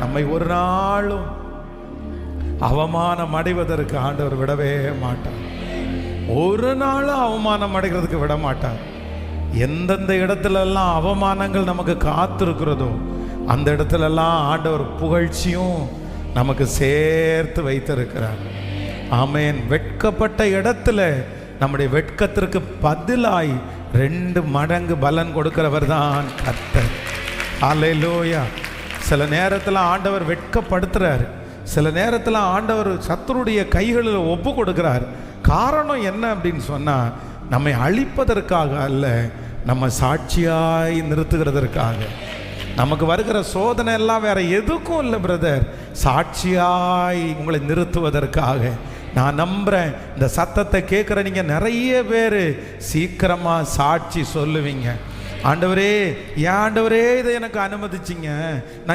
நம்மை ஒரு நாளும் அவமானம் அடைவதற்கு ஆண்டவர் விடவே மாட்டார். ஒரு நாளும் அவமானம் அடைகிறதுக்கு விட மாட்டார். எந்தெந்த இடத்துல எல்லாம் அவமானங்கள் நமக்கு காத்திருக்கிறதோ அந்த இடத்துல எல்லாம் ஆண்டவர் புகழ்ச்சியும் நமக்கு சேர்த்து வைத்திருக்கிறார். ஆமேன். வெட்கப்பட்ட இடத்துல நம்முடைய வெட்கத்திற்கு பதிலாய் ரெண்டு மடங்கு பலன் கொடுக்கிறவர் தான் கத்தர் அலையிலோயா சில நேரத்தில் ஆண்டவர் வெட்கப்படுத்துறாரு. சில நேரத்தில் ஆண்டவர் சத்துருடைய கைகளில் ஒப்பு கொடுக்குறார். காரணம் என்ன அப்படின்னு சொன்னால் நம்மை அழிப்பதற்காக அல்ல நம்ம சாட்சியாய் நிறுத்துகிறதற்காக. நமக்கு வருகிற சோதனை எல்லாம் வேற எதுக்கும் இல்லை பிரதர் சாட்சியாய் உங்களை நிறுத்துவதற்காக. நான் நம்புறேன் இந்த சத்தத்தை கேட்குற நீங்கள் நிறைய பேர் சீக்கிரமா சாட்சி சொல்லுவீங்க. ஆண்டவரே ஏன் ஆண்டவரே இதை எனக்கு அனுமதிச்சிங்க? நான்